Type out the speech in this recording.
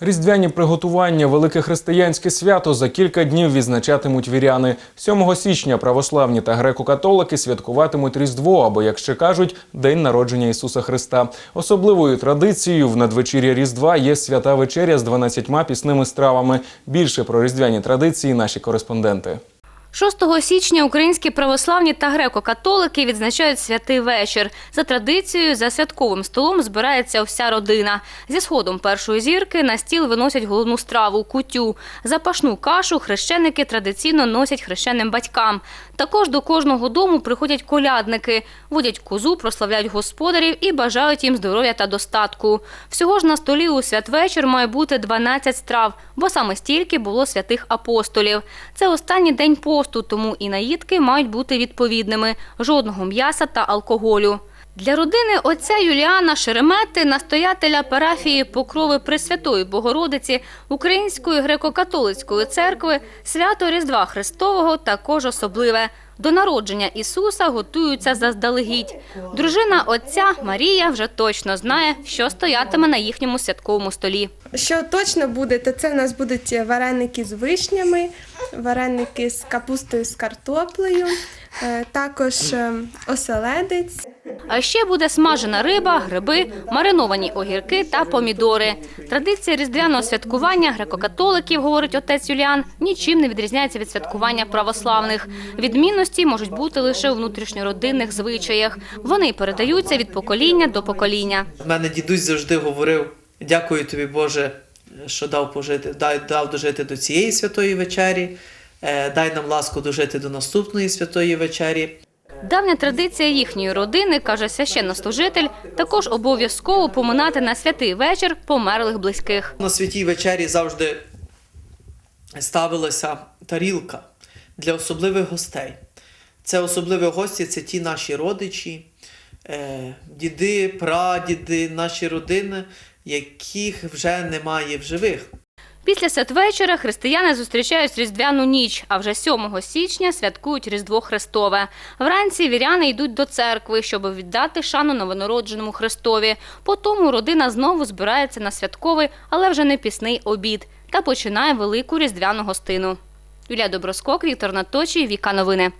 Різдвяні приготування велике християнське свято за кілька днів відзначатимуть віряни. 7 січня православні та греко-католики святкуватимуть Різдво, або, як ще кажуть, День народження Ісуса Христа. Особливою традицією в надвечір'я Різдва є свята вечеря з 12 пісними стравами. Більше про різдвяні традиції наші кореспонденти. 6 січня українські православні та греко-католики відзначають святий вечір. За традицією, за святковим столом збирається вся родина. Зі сходом першої зірки на стіл виносять головну страву кутю. Запашну кашу хрещеники традиційно носять хрещеним батькам. Також до кожного дому приходять колядники, водять козу, прославляють господарів і бажають їм здоров'я та достатку. Всього ж на столі у святвечір має бути 12 страв, бо саме стільки було святих апостолів. Це останній день посту, тому і наїдки мають бути відповідними: жодного м'яса та алкоголю. Для родини отця Юліана Шеремети, настоятеля парафії Покрови Пресвятої Богородиці Української греко-католицької церкви, свято Різдва Христового також особливе. До народження Ісуса готуються заздалегідь. Дружина отця Марія вже точно знає, що стоятиме на їхньому святковому столі. Що точно буде, то це в нас будуть вареники з вишнями, вареники з капустою з картоплею, е, також е, оселедець. А ще буде смажена риба, гриби, мариновані огірки та помідори. Традиція різдвяного святкування греко-католиків, говорить отець Юліан, нічим не відрізняється від святкування православних. Відмінності можуть бути лише у внутрішньородинних звичаях. Вони передаються від покоління до покоління. В мене дідусь завжди говорив: дякую тобі, Боже, що дав пожити, дав дожити до цієї святої вечері. е, Дай нам ласку дожити до наступної святої вечері. Давня традиція їхньої родини, каже священнослужитель, також обов'язково поминати на святий вечір померлих близьких. На святій вечері завжди ставилася тарілка для особливих гостей. Це особливі гості це ті наші родичі, е, діди, прадіди, наші родини, яких вже немає в живих. Після святвечора християни зустрічають Різдвяну ніч, а вже 7 січня святкують Різдво Христове. Вранці віряни йдуть до церкви, щоб віддати шану новонародженому Христові. Потім родина знову збирається на святковий, але вже не пісний обід та починає велику різдвяну гостину. Юлія Доброскок, Віктор Наточій, Віка Новини.